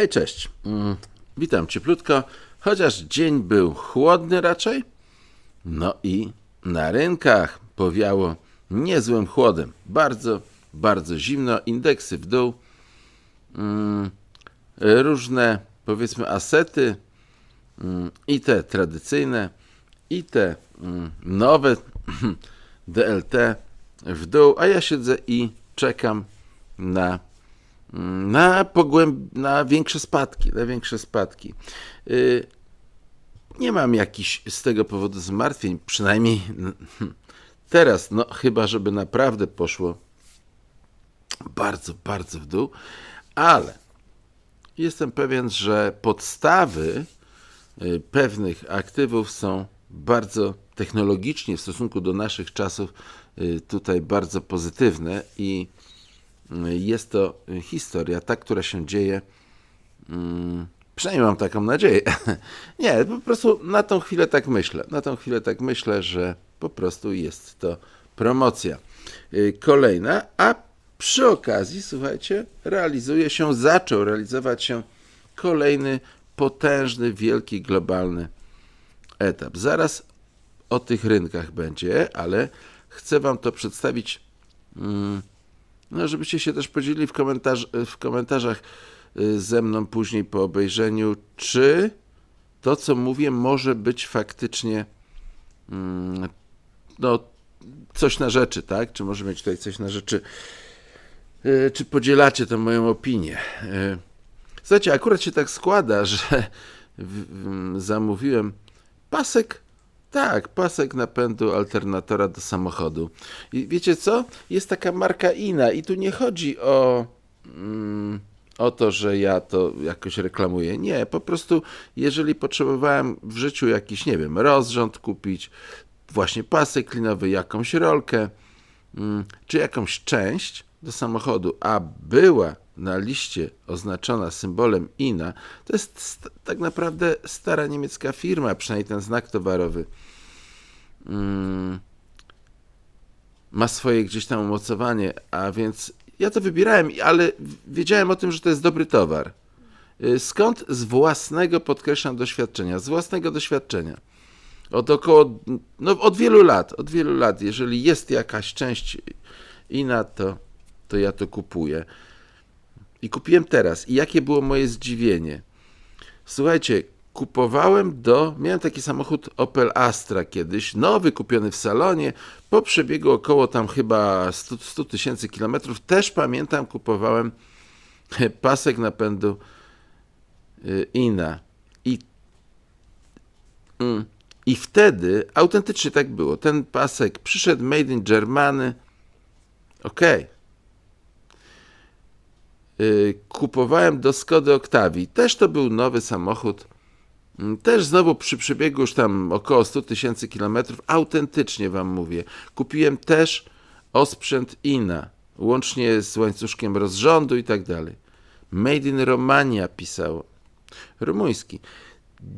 Hej, cześć. Mm, Witam cieplutko, chociaż dzień był chłodny raczej. No i na rynkach powiało niezłym chłodem. Bardzo, bardzo zimno, indeksy w dół. Mm, Różne, powiedzmy, asety mm, i te tradycyjne, i te nowe DLT w dół, a ja siedzę i czekam na na, pogłęb... na większe spadki, na większe spadki. Yy, nie mam jakichś z tego powodu zmartwień, przynajmniej teraz, no chyba, żeby naprawdę poszło bardzo, bardzo w dół, ale jestem pewien, że podstawy y, pewnych aktywów są bardzo technologicznie w stosunku do naszych czasów y, tutaj bardzo pozytywne i jest to historia, ta, która się dzieje. mm, Przynajmniej mam taką nadzieję. Nie, po prostu na tą chwilę tak myślę. Na tą chwilę tak myślę, że po prostu jest to promocja. Y, Kolejna, a przy okazji, słuchajcie, realizuje się, zaczął realizować się kolejny potężny, wielki, globalny etap. Zaraz o tych rynkach będzie, ale chcę Wam to przedstawić. mm, no, żebyście się też podzielili w, komentarz, w komentarzach y, ze mną później po obejrzeniu, czy to, co mówię, może być faktycznie mm, no, coś na rzeczy, tak? Czy może mieć tutaj coś na rzeczy? Y, Czy podzielacie tę moją opinię? Y, Słuchajcie, akurat się tak składa, że w- w- zamówiłem pasek tak, pasek napędu alternatora do samochodu. I wiecie co? Jest taka marka INA i tu nie chodzi o, mm, o to, że ja to jakoś reklamuję. Nie, po prostu jeżeli potrzebowałem w życiu jakiś, nie wiem, rozrząd kupić, właśnie pasek klinowy, jakąś rolkę, mm, czy jakąś część do samochodu, a była na liście oznaczona symbolem INA, to jest st- tak naprawdę stara niemiecka firma, przynajmniej ten znak towarowy mm, ma swoje gdzieś tam umocowanie, a więc ja to wybierałem, ale wiedziałem o tym, że to jest dobry towar. Y, Skąd? Z własnego, podkreślam, doświadczenia. Z własnego doświadczenia. Od około, no od wielu lat, od wielu lat, jeżeli jest jakaś część INA, to, to ja to kupuję. I kupiłem teraz. I jakie było moje zdziwienie? Słuchajcie, kupowałem do. Miałem taki samochód Opel Astra kiedyś, nowy, kupiony w salonie, po przebiegu około tam chyba 100 100 tysięcy kilometrów. Też pamiętam, kupowałem pasek napędu y, INA. I, mm, I wtedy autentycznie tak było. Ten pasek przyszedł made in Germany. Okej. Y, kupowałem do Skody Octavii. Też to był nowy samochód. Mm, Też znowu przy przebiegu już tam około 100 tysięcy kilometrów, autentycznie wam mówię, kupiłem też osprzęt INA, łącznie z łańcuszkiem rozrządu i tak dalej. Made in Romania pisało. Rumuński.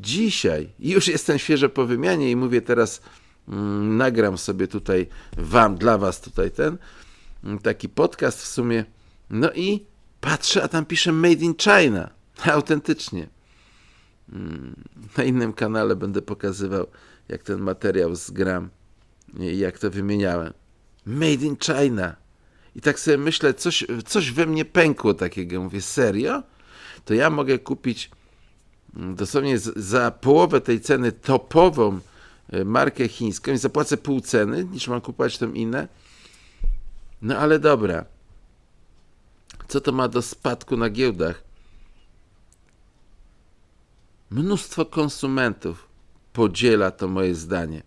Dzisiaj już jestem świeżo po wymianie i mówię teraz, mm, nagram sobie tutaj wam, dla was tutaj ten, mm, taki podcast w sumie. No i patrzę, a tam pisze Made in China. Autentycznie. Mm, Na innym kanale będę pokazywał, jak ten materiał zgram i jak to wymieniałem. Made in China. I tak sobie myślę, coś, coś we mnie pękło takiego. Mówię, serio? To ja mogę kupić mm, dosłownie za połowę tej ceny topową e, markę chińską i zapłacę pół ceny, niż mam kupować tą inne. No ale dobra. Co to ma do spadku na giełdach? Mnóstwo konsumentów podziela to moje zdanie.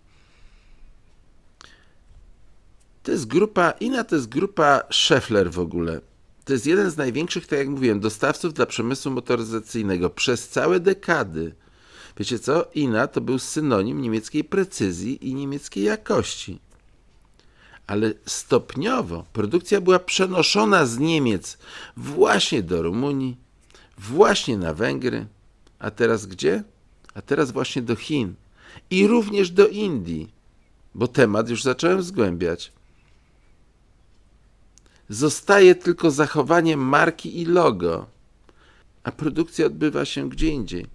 To jest grupa, INA to jest grupa Schaeffler w ogóle. To jest jeden z największych, tak jak mówiłem, dostawców dla przemysłu motoryzacyjnego przez całe dekady. Wiecie co? INA to był synonim niemieckiej precyzji i niemieckiej jakości. Ale stopniowo produkcja była przenoszona z Niemiec właśnie do Rumunii, właśnie na Węgry, a teraz gdzie? A teraz właśnie do Chin i również do Indii, bo temat już zacząłem zgłębiać. Zostaje tylko zachowanie marki i logo. a produkcja odbywa się gdzie indziej.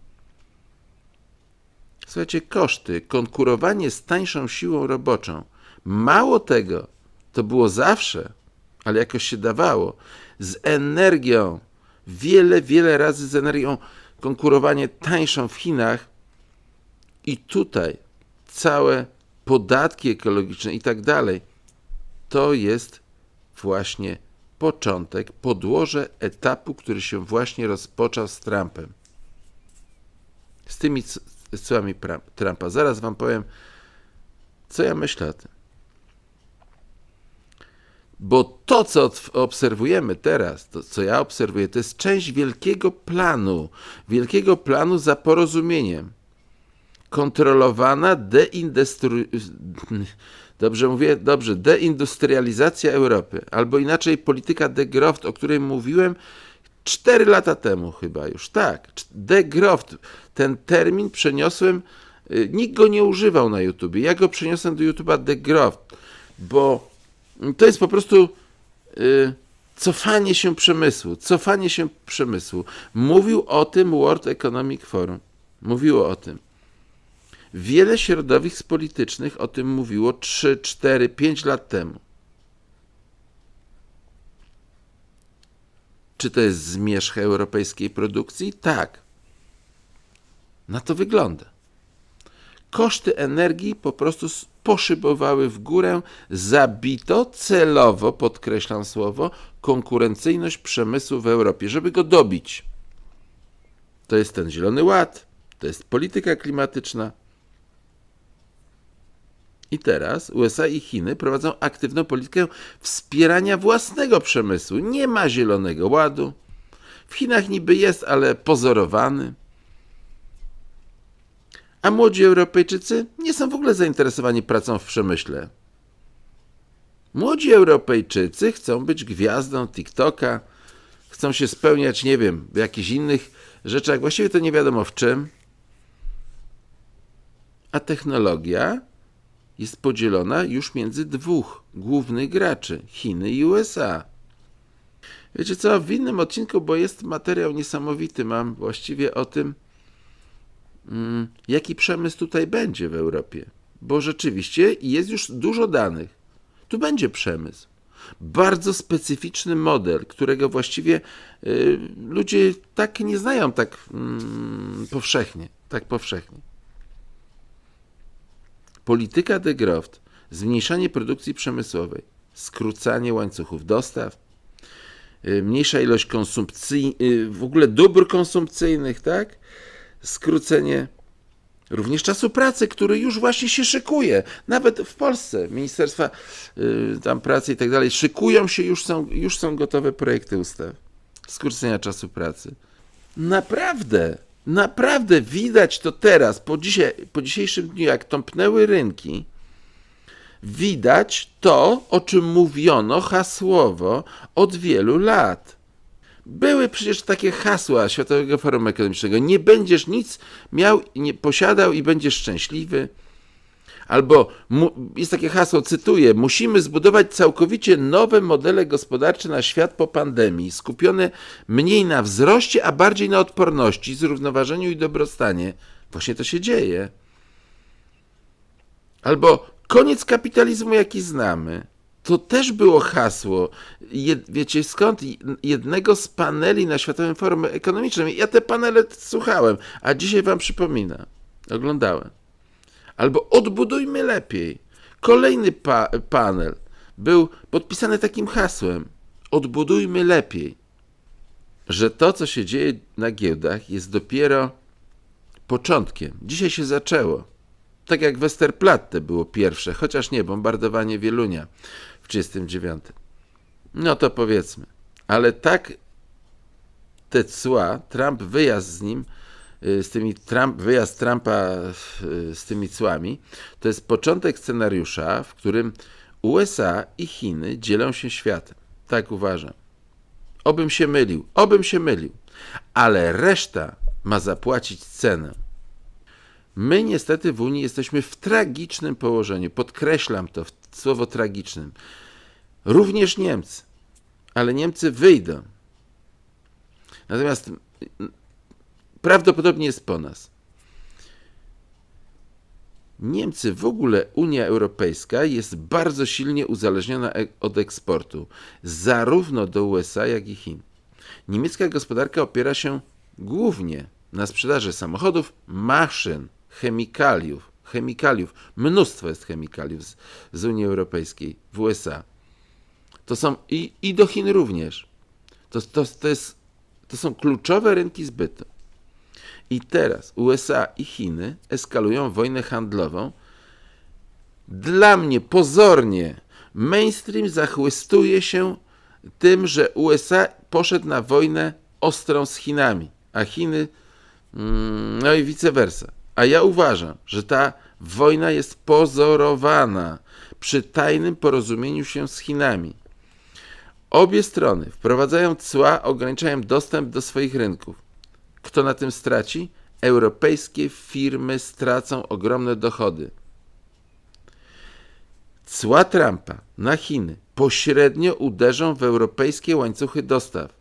Słuchajcie, koszty, konkurowanie z tańszą siłą roboczą. Mało tego, to było zawsze, ale jakoś się dawało. Z energią, wiele, wiele razy z energią, konkurowanie tańszą w Chinach i tutaj całe podatki ekologiczne i tak dalej. To jest właśnie początek, podłoże etapu, który się właśnie rozpoczął z Trumpem. Z tymi pra- Trumpa. Zaraz wam powiem, co ja myślę o tym. Bo to, co obserwujemy teraz, to co ja obserwuję, to jest część wielkiego planu, wielkiego planu za porozumieniem. Kontrolowana deindustry... Dobrze mówię? Dobrze. Deindustrializacja Europy, albo inaczej polityka degroft, o której mówiłem 4 lata temu chyba już. Tak, degroft. Ten termin przeniosłem, y, nikt go nie używał na YouTube. Ja go przeniosłem do YouTube'a degroft, bo to jest po prostu y, cofanie się przemysłu, cofanie się przemysłu. Mówił o tym World Economic Forum. Mówiło o tym. Wiele środowisk politycznych o tym mówiło 3, 4, 5 lat temu. Czy to jest zmierzch europejskiej produkcji? Tak. Na to wygląda. Koszty energii po prostu poszybowały w górę, zabito celowo, podkreślam słowo, konkurencyjność przemysłu w Europie, żeby go dobić. To jest ten Zielony Ład, to jest polityka klimatyczna. I teraz USA i Chiny prowadzą aktywną politykę wspierania własnego przemysłu. Nie ma Zielonego Ładu. W Chinach niby jest, ale pozorowany. A młodzi Europejczycy nie są w ogóle zainteresowani pracą w przemyśle. Młodzi Europejczycy chcą być gwiazdą TikToka, chcą się spełniać, nie wiem, w jakichś innych rzeczach, właściwie to nie wiadomo w czym. A technologia jest podzielona już między dwóch głównych graczy Chiny i USA. Wiecie co, w innym odcinku, bo jest materiał niesamowity, mam właściwie o tym, jaki przemysł tutaj będzie w Europie. Bo rzeczywiście jest już dużo danych. Tu będzie przemysł. Bardzo specyficzny model, którego właściwie y, ludzie tak nie znają tak mm, powszechnie. Tak powszechnie. Polityka degroft, zmniejszanie produkcji przemysłowej, skrócanie łańcuchów dostaw, y, mniejsza ilość konsumpcji, y, w ogóle dóbr konsumpcyjnych, tak? Skrócenie również czasu pracy, który już właśnie się szykuje. Nawet w Polsce Ministerstwa y, tam pracy i tak dalej szykują się, już są, już są gotowe projekty ustaw. Skrócenia czasu pracy. Naprawdę, naprawdę widać to teraz, po, dzisiaj, po dzisiejszym dniu, jak tąpnęły rynki, widać to, o czym mówiono hasłowo od wielu lat. Były przecież takie hasła Światowego Forum Ekonomicznego. Nie będziesz nic miał, nie posiadał i będziesz szczęśliwy. Albo jest takie hasło, cytuję: Musimy zbudować całkowicie nowe modele gospodarcze na świat po pandemii, skupione mniej na wzroście, a bardziej na odporności, zrównoważeniu i dobrostanie. Właśnie to się dzieje. Albo koniec kapitalizmu, jaki znamy. To też było hasło. Wiecie skąd? Jednego z paneli na Światowym Forum Ekonomicznym. Ja te panele słuchałem, a dzisiaj wam przypominam. Oglądałem. Albo odbudujmy lepiej. Kolejny pa panel był podpisany takim hasłem: Odbudujmy lepiej. Że to, co się dzieje na giełdach, jest dopiero początkiem. Dzisiaj się zaczęło. Tak jak Westerplatte było pierwsze, chociaż nie, bombardowanie Wielunia w 1939. No to powiedzmy. Ale tak te cła, Trump wyjazd z nim, y, z tymi Trump, wyjazd Trumpa y, z tymi cłami, to jest początek scenariusza, w którym USA i Chiny dzielą się światem. Tak uważam. Obym się mylił, obym się mylił, ale reszta ma zapłacić cenę. My niestety w Unii jesteśmy w tragicznym położeniu. Podkreślam to słowo tragicznym. Również Niemcy, ale Niemcy wyjdą. Natomiast prawdopodobnie jest po nas. Niemcy, w ogóle Unia Europejska jest bardzo silnie uzależniona e- od eksportu, zarówno do USA, jak i Chin. Niemiecka gospodarka opiera się głównie na sprzedaży samochodów, maszyn, chemikaliów. Chemikaliów, mnóstwo jest chemikaliów z, z Unii Europejskiej w USA. To są i, i do Chin również. To, to, to, jest, to są kluczowe rynki zbytu. I teraz USA i Chiny eskalują wojnę handlową. Dla mnie pozornie mainstream zachłystuje się tym, że USA poszedł na wojnę ostrą z Chinami, a Chiny, mm, no i vice versa. A ja uważam, że ta wojna jest pozorowana przy tajnym porozumieniu się z Chinami. Obie strony wprowadzają cła, ograniczają dostęp do swoich rynków. Kto na tym straci? Europejskie firmy stracą ogromne dochody. Cła Trumpa na Chiny pośrednio uderzą w europejskie łańcuchy dostaw.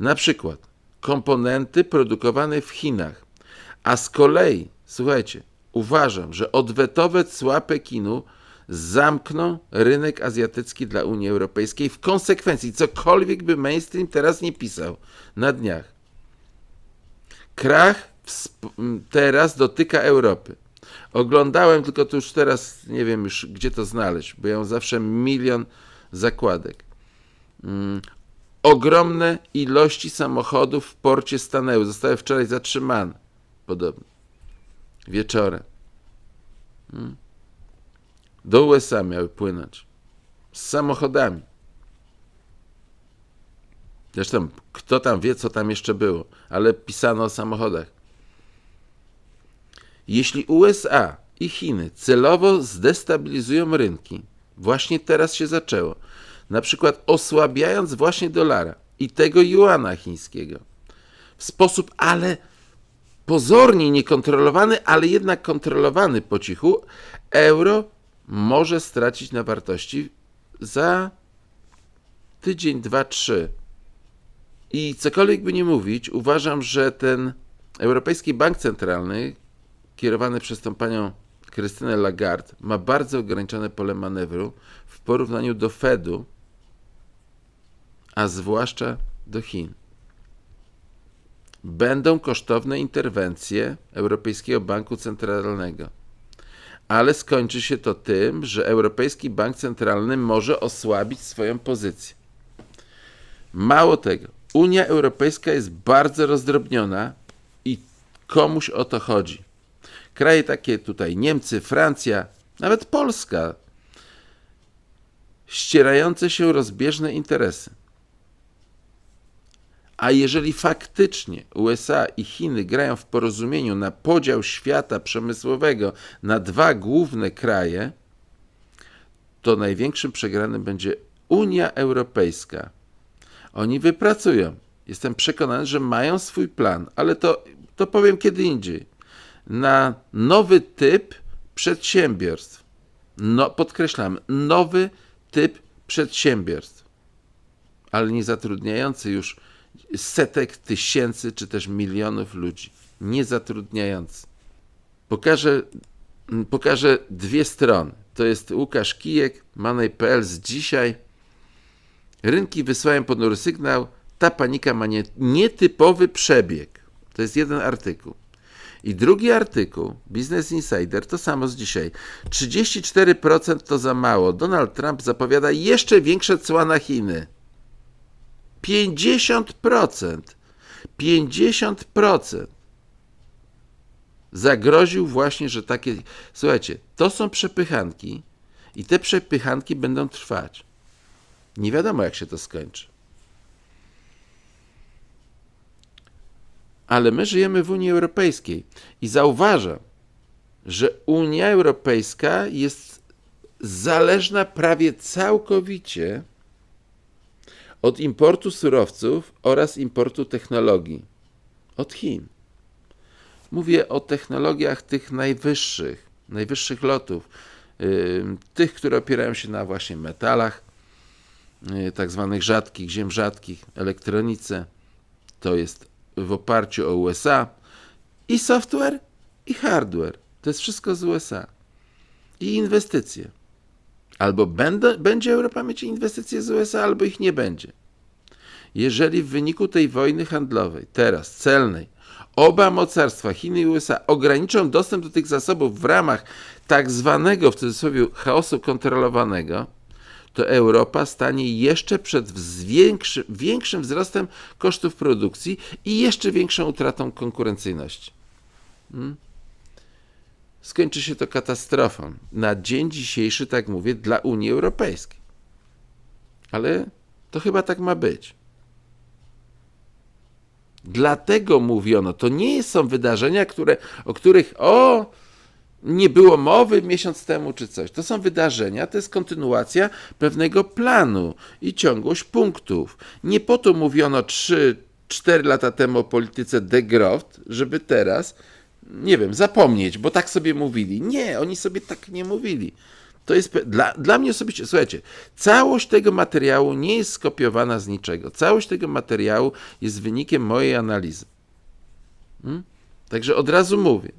Na przykład komponenty produkowane w Chinach. A z kolei, słuchajcie, uważam, że odwetowe cła Pekinu zamkną rynek azjatycki dla Unii Europejskiej w konsekwencji, cokolwiek by mainstream teraz nie pisał na dniach. Krach teraz dotyka Europy. Oglądałem, tylko to już teraz nie wiem już gdzie to znaleźć, bo ja mam zawsze milion zakładek. Mm, ogromne ilości samochodów w porcie stanęły. Zostały wczoraj zatrzymane. Podobno. Wieczorem. Mm. Do USA miały płynąć. Z samochodami. Zresztą kto tam wie, co tam jeszcze było, ale pisano o samochodach. Jeśli USA i Chiny celowo zdestabilizują rynki, właśnie teraz się zaczęło, na przykład osłabiając właśnie dolara i tego juana chińskiego, w sposób ale pozornie niekontrolowany, ale jednak kontrolowany po cichu, euro może stracić na wartości za tydzień, dwa, trzy. I cokolwiek by nie mówić, uważam, że ten Europejski Bank Centralny, kierowany przez tą panią Krystynę Lagarde, ma bardzo ograniczone pole manewru w porównaniu do Fedu, a zwłaszcza do Chin. Będą kosztowne interwencje Europejskiego Banku Centralnego, ale skończy się to tym, że Europejski Bank Centralny może osłabić swoją pozycję. Mało tego, Unia Europejska jest bardzo rozdrobniona i komuś o to chodzi. Kraje takie tutaj, Niemcy, Francja, nawet Polska, ścierające się rozbieżne interesy. A jeżeli faktycznie USA i Chiny grają w porozumieniu na podział świata przemysłowego na dwa główne kraje, to największym przegranym będzie Unia Europejska oni wypracują. Jestem przekonany, że mają swój plan, ale to, to powiem kiedy indziej. Na nowy typ przedsiębiorstw. No, podkreślam, nowy typ przedsiębiorstw, ale nie zatrudniający już setek tysięcy czy też milionów ludzi. Nie zatrudniający. Pokażę, pokażę dwie strony. To jest Łukasz Kijek, Money.pl z dzisiaj. Rynki wysyłają ponury sygnał, ta panika ma nie, nietypowy przebieg. To jest jeden artykuł. I drugi artykuł, Business Insider, to samo z dzisiaj. 34% to za mało. Donald Trump zapowiada jeszcze większe cła na Chiny. 50%. 50%. Zagroził właśnie, że takie. Słuchajcie, to są przepychanki i te przepychanki będą trwać. Nie wiadomo, jak się to skończy. Ale my żyjemy w Unii Europejskiej i zauważam, że Unia Europejska jest zależna prawie całkowicie od importu surowców oraz importu technologii od Chin. Mówię o technologiach tych najwyższych, najwyższych lotów, tych, które opierają się na właśnie metalach, Y, tak zwanych rzadkich, ziem rzadkich, elektronice. To jest w oparciu o USA i software, i hardware. To jest wszystko z USA. I inwestycje. Albo będą, będzie Europa mieć inwestycje z USA, albo ich nie będzie. Jeżeli w wyniku tej wojny handlowej, teraz celnej, oba mocarstwa, Chiny i USA, ograniczą dostęp do tych zasobów w ramach tak zwanego w cudzysłowie chaosu kontrolowanego, to Europa stanie jeszcze przed większym wzrostem kosztów produkcji i jeszcze większą utratą konkurencyjności. Hmm? Skończy się to katastrofą. Na dzień dzisiejszy, tak mówię, dla Unii Europejskiej. Ale to chyba tak ma być. Dlatego mówiono, to nie są wydarzenia, które, o których o, nie było mowy miesiąc temu czy coś. To są wydarzenia, to jest kontynuacja pewnego planu i ciągłość punktów. Nie po to mówiono 3-4 lata temu o polityce de Groft, żeby teraz, nie wiem, zapomnieć, bo tak sobie mówili. Nie, oni sobie tak nie mówili. To jest dla, dla mnie osobiście, słuchajcie, całość tego materiału nie jest skopiowana z niczego. Całość tego materiału jest wynikiem mojej analizy. Hmm? Także od razu mówię.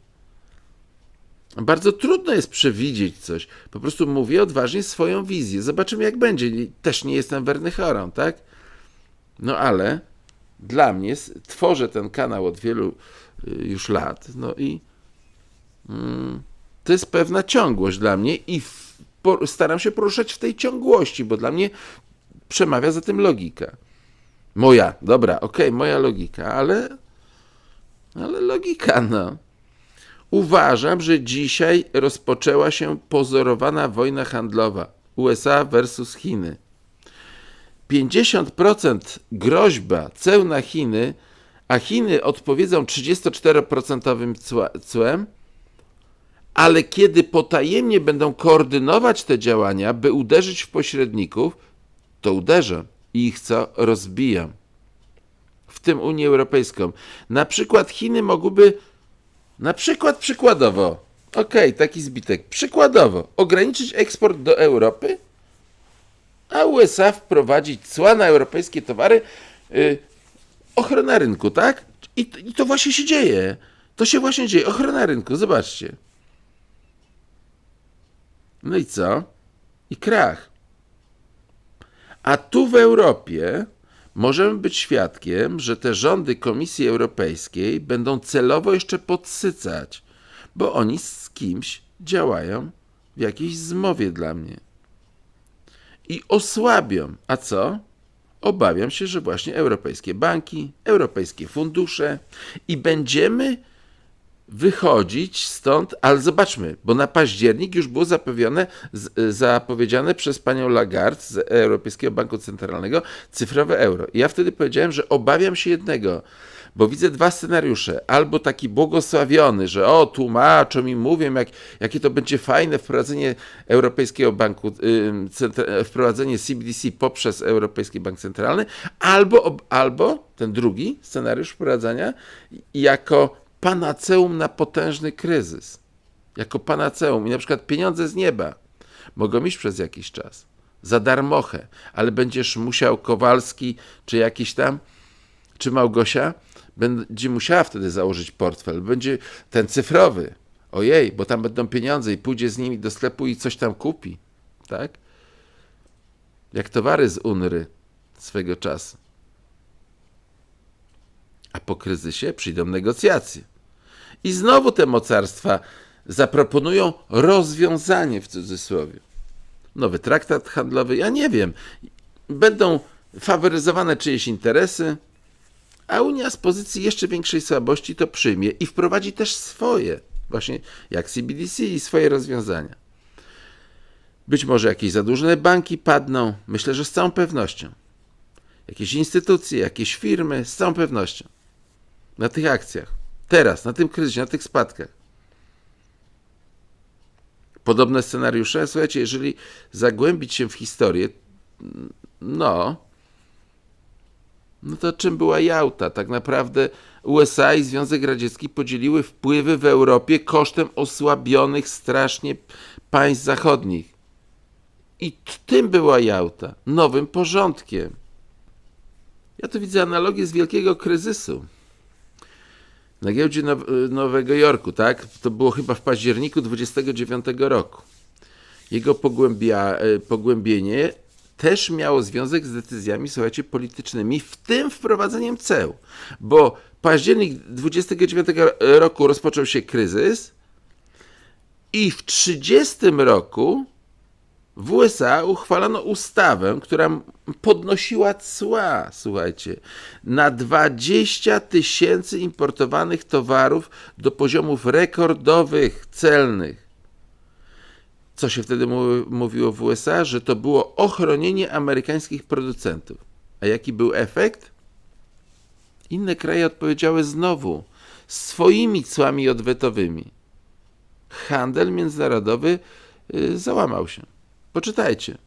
Bardzo trudno jest przewidzieć coś. Po prostu mówię odważnie swoją wizję. Zobaczymy, jak będzie. Też nie jestem Werny Chorą, tak? No ale dla mnie tworzę ten kanał od wielu już lat. No i mm, to jest pewna ciągłość dla mnie i w, po, staram się poruszać w tej ciągłości, bo dla mnie przemawia za tym logika. Moja, dobra, okej, okay, moja logika, ale ale logika, no. Uważam, że dzisiaj rozpoczęła się pozorowana wojna handlowa USA versus Chiny. 50% groźba ceł na Chiny, a Chiny odpowiedzą 34% cłem, ale kiedy potajemnie będą koordynować te działania, by uderzyć w pośredników, to uderzą i ich co rozbijam. W tym Unię Europejską. Na przykład Chiny mogłyby na przykład przykładowo, ok, taki zbitek, przykładowo ograniczyć eksport do Europy, a USA wprowadzić cła na europejskie towary, yy, ochrona rynku, tak? I, I to właśnie się dzieje. To się właśnie dzieje. Ochrona rynku, zobaczcie. No i co? I krach. A tu w Europie możemy być świadkiem, że te rządy Komisji Europejskiej będą celowo jeszcze podsycać, bo oni z kimś działają w jakiejś zmowie dla mnie. I osłabią. A co? Obawiam się, że właśnie europejskie banki, europejskie fundusze i będziemy wychodzić stąd, ale zobaczmy, bo na październik już było zapowiedziane, przez panią Lagarde z Europejskiego Banku Centralnego cyfrowe euro. I ja wtedy powiedziałem, że obawiam się jednego, bo widzę dwa scenariusze. Albo taki błogosławiony, że o, tłumaczą mi, mówią, jak, jakie to będzie fajne wprowadzenie Europejskiego Banku, yy, wprowadzenie CBDC poprzez Europejski Bank Centralny, albo, albo ten drugi scenariusz wprowadzania jako panaceum na potężny kryzys. Jako panaceum i na przykład pieniądze z nieba mogą iść przez jakiś czas. Za darmochę, ale będziesz musiał Kowalski, czy jakiś tam, czy Małgosia, będzie musiała wtedy założyć portfel. Będzie ten cyfrowy. Ojej, bo tam będą pieniądze i pójdzie z nimi do sklepu i coś tam kupi. Tak? Jak towary z Unry swego czasu. A po kryzysie przyjdą negocjacje. I znowu te mocarstwa zaproponują rozwiązanie w cudzysłowie. Nowy traktat handlowy, ja nie wiem. Będą faworyzowane czyjeś interesy, a Unia z pozycji jeszcze większej słabości to przyjmie i wprowadzi też swoje, właśnie jak CBDC i swoje rozwiązania. Być może jakieś zadłużone banki padną, myślę, że z całą pewnością. Jakieś instytucje, jakieś firmy, z całą pewnością. Na tych akcjach. Teraz, na tym kryzysie, na tych spadkach. Podobne scenariusze. Słuchajcie, jeżeli zagłębić się w historię, no, no to czym była Jałta? Tak naprawdę USA i Związek Radziecki podzieliły wpływy w Europie kosztem osłabionych strasznie państw zachodnich. I tym była Jałta, nowym porządkiem. Ja tu widzę analogię z wielkiego kryzysu na giełdzie Now- Nowego Jorku, tak? To było chyba w październiku 29 roku. Jego pogłębia, e, pogłębienie też miało związek z decyzjami, słuchajcie, politycznymi, w tym wprowadzeniem ceł. Bo październik 29 roku rozpoczął się kryzys i w 30 roku w USA uchwalono ustawę, która podnosiła cła, słuchajcie, na 20 tysięcy importowanych towarów do poziomów rekordowych, celnych. Co się wtedy mówiło w USA? Że to było ochronienie amerykańskich producentów. A jaki był efekt? Inne kraje odpowiedziały znowu swoimi cłami odwetowymi. Handel międzynarodowy y, załamał się. Poczytajcie.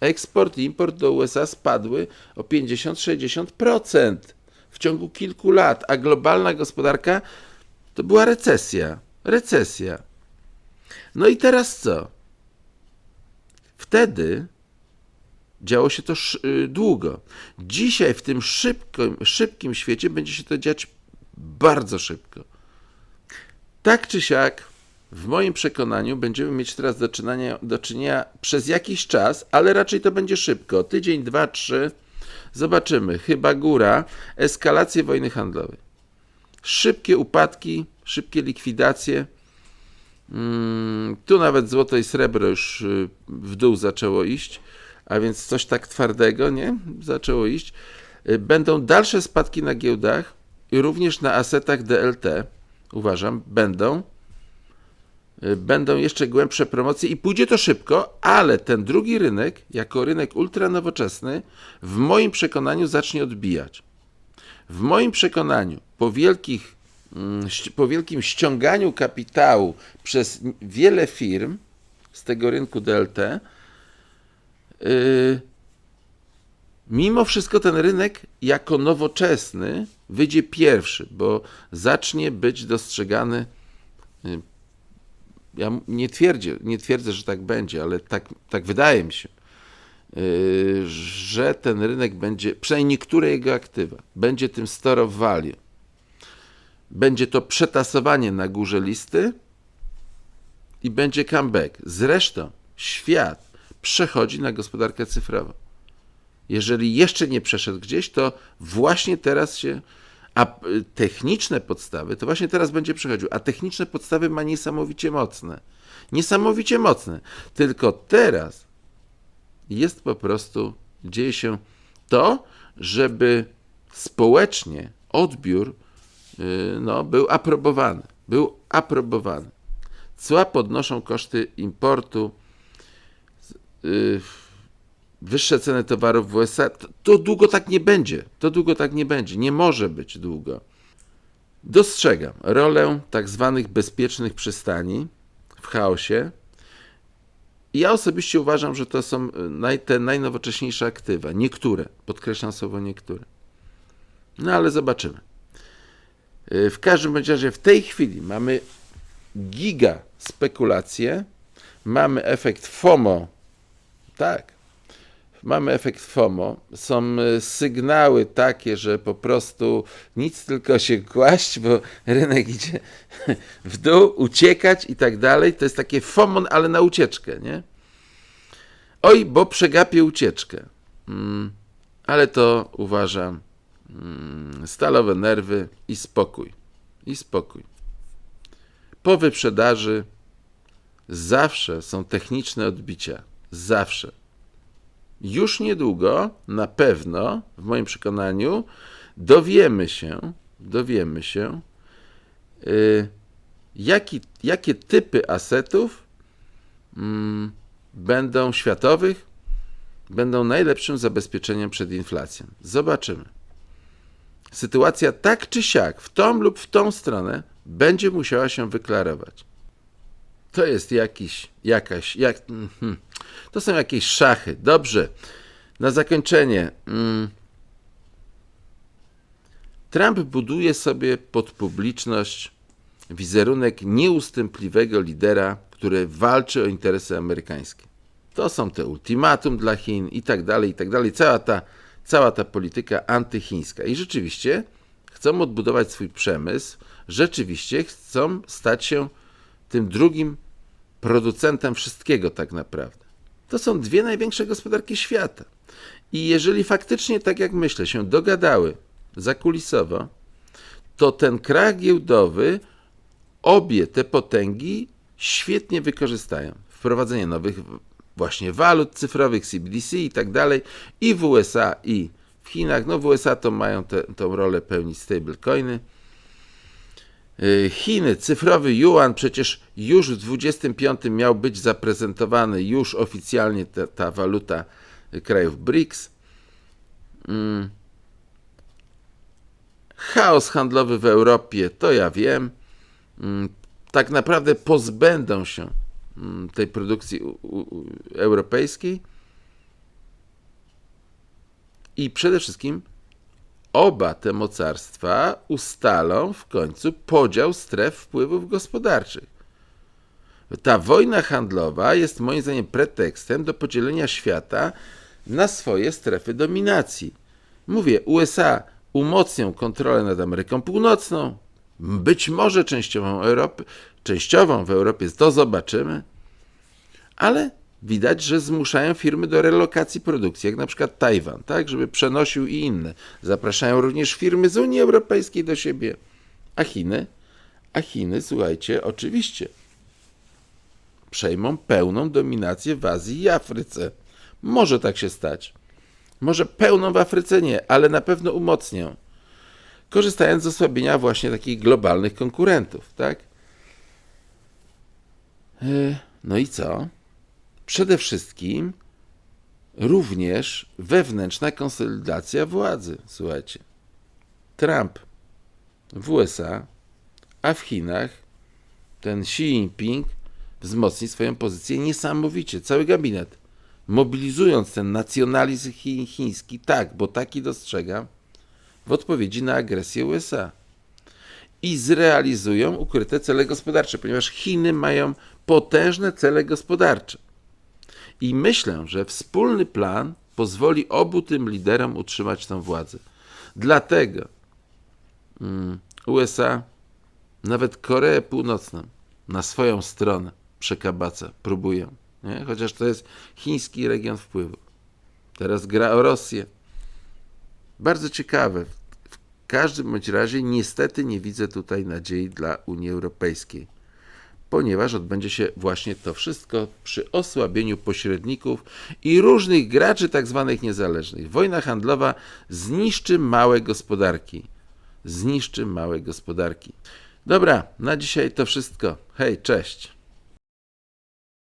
Eksport i import do USA spadły o 50-60% w ciągu kilku lat, a globalna gospodarka to była recesja. Recesja. No i teraz co? Wtedy działo się to y, długo. Dzisiaj w tym szybkim, szybkim świecie będzie się to dziać bardzo szybko. Tak czy siak, w moim przekonaniu będziemy mieć teraz do czynienia, do czynienia przez jakiś czas, ale raczej to będzie szybko. Tydzień, dwa, trzy. Zobaczymy. Chyba góra. Eskalację wojny handlowej. Szybkie upadki, szybkie likwidacje. Mm, tu nawet złoto i srebro już y, w dół zaczęło iść, a więc coś tak twardego, nie? Zaczęło iść. Y, Będą dalsze spadki na giełdach i również na asetach DLT. Uważam, będą. Y, Będą jeszcze głębsze promocje i pójdzie to szybko, ale ten drugi rynek, jako rynek ultranowoczesny, w moim przekonaniu zacznie odbijać. W moim przekonaniu, po, wielkich, po wielkim ściąganiu kapitału przez wiele firm z tego rynku DLT, yy, mimo wszystko ten rynek jako nowoczesny wyjdzie pierwszy, bo zacznie być dostrzegany. yy, Ja nie twierdzę, nie twierdzę, że tak będzie, ale tak, tak wydaje mi się yy, że ten rynek będzie, przynajmniej niektóre jego aktywa, będzie tym store of value. Będzie to przetasowanie na górze listy i będzie comeback. Zresztą świat przechodzi na gospodarkę cyfrową. Jeżeli jeszcze nie przeszedł gdzieś, to właśnie teraz się. A techniczne podstawy to właśnie teraz będzie przechodził. A techniczne podstawy ma niesamowicie mocne. Niesamowicie mocne. Tylko teraz jest po prostu, dzieje się to, żeby społecznie odbiór no, był aprobowany. Był aprobowany. Cła podnoszą koszty importu, yy, wyższe ceny towarów w USA. To, to długo tak nie będzie. To długo tak nie będzie. Nie może być długo. Dostrzegam rolę tak zwanych bezpiecznych przystani w chaosie. Ja osobiście uważam, że to są y, naj, te najnowocześniejsze aktywa. Niektóre, podkreślam słowo niektóre. No ale zobaczymy. Y, W każdym razie w tej chwili mamy giga spekulacje, mamy efekt FOMO. Tak. Mamy efekt FOMO. Są y, sygnały takie, że po prostu nic tylko się kłaść, bo rynek idzie w dół, uciekać i tak dalej. To jest takie FOMO, ale na ucieczkę, nie? Oj, bo przegapię ucieczkę. Mm, ale to uważam stalowe nerwy i spokój. I spokój. Po wyprzedaży zawsze są techniczne odbicia. Zawsze. Już niedługo, na pewno, w moim przekonaniu, dowiemy się, dowiemy się, y, jaki, jakie typy asetów mm, będą światowych, będą najlepszym zabezpieczeniem przed inflacją. Zobaczymy. Sytuacja tak czy siak, w tą lub w tą stronę, będzie musiała się wyklarować. To jest jakiś, jakaś, jak, mhm. to są jakieś szachy. Dobrze. Na zakończenie. Mm, Trump buduje sobie pod publiczność wizerunek nieustępliwego lidera, który walczy o interesy amerykańskie. To są te ultimatum dla Chin i tak dalej, i tak dalej. Cała ta, cała ta polityka antychińska. I rzeczywiście chcą odbudować swój przemysł, rzeczywiście chcą stać się tym drugim producentem wszystkiego tak naprawdę. To są dwie największe gospodarki świata. I jeżeli faktycznie, tak jak myślę, się dogadały zakulisowo, to ten krach giełdowy obie te potęgi świetnie wykorzystają. Wprowadzenie nowych właśnie walut cyfrowych, CBDC i tak dalej, i w USA, i w Chinach. No w USA to mają tę tą rolę pełnić stablecoiny. Y, Chiny, cyfrowy yuan, przecież już w 25 miał być zaprezentowany już oficjalnie ta, ta waluta krajów BRICS. Mm. Chaos handlowy w Europie, to ja wiem. Mm, Tak naprawdę pozbędą się tej produkcji europejskiej. I przede wszystkim oba te mocarstwa ustalą w końcu podział stref wpływów gospodarczych. Ta wojna handlowa jest moim zdaniem pretekstem do podzielenia świata na swoje strefy dominacji. Mówię, USA umocnią kontrolę nad Ameryką Północną, być może częściową Europy, częściową w Europie, to zobaczymy, ale widać, że zmuszają firmy do relokacji produkcji, jak na przykład Tajwan, tak, żeby przenosił i inne. Zapraszają również firmy z Unii Europejskiej do siebie. A Chiny? A Chiny, słuchajcie, oczywiście przejmą pełną dominację w Azji i Afryce. Może tak się stać. Może pełną w Afryce nie, ale na pewno umocnią. Korzystając z osłabienia właśnie takich globalnych konkurentów, tak? E, No i co? Przede wszystkim również wewnętrzna konsolidacja władzy. Słuchajcie. Trump w USA, a w Chinach ten Xi Jinping wzmocni swoją pozycję niesamowicie. Cały gabinet. Mobilizując ten nacjonalizm chi- chiński, tak, bo taki dostrzegam, w odpowiedzi na agresję USA. I zrealizują ukryte cele gospodarcze, ponieważ Chiny mają potężne cele gospodarcze. I myślę, że wspólny plan pozwoli obu tym liderom utrzymać tę władzę. Dlatego mm, USA, nawet Koreę Północną na swoją stronę przekabaca, próbują. Nie? Chociaż to jest chiński region wpływu. Teraz gra o Rosję. Bardzo ciekawe. Każdym bądź razie niestety nie widzę tutaj nadziei dla Unii Europejskiej, ponieważ odbędzie się właśnie to wszystko przy osłabieniu pośredników i różnych graczy tak zwanych niezależnych. Wojna handlowa zniszczy małe gospodarki. Zniszczy małe gospodarki. Dobra, na dzisiaj to wszystko. Hej, cześć.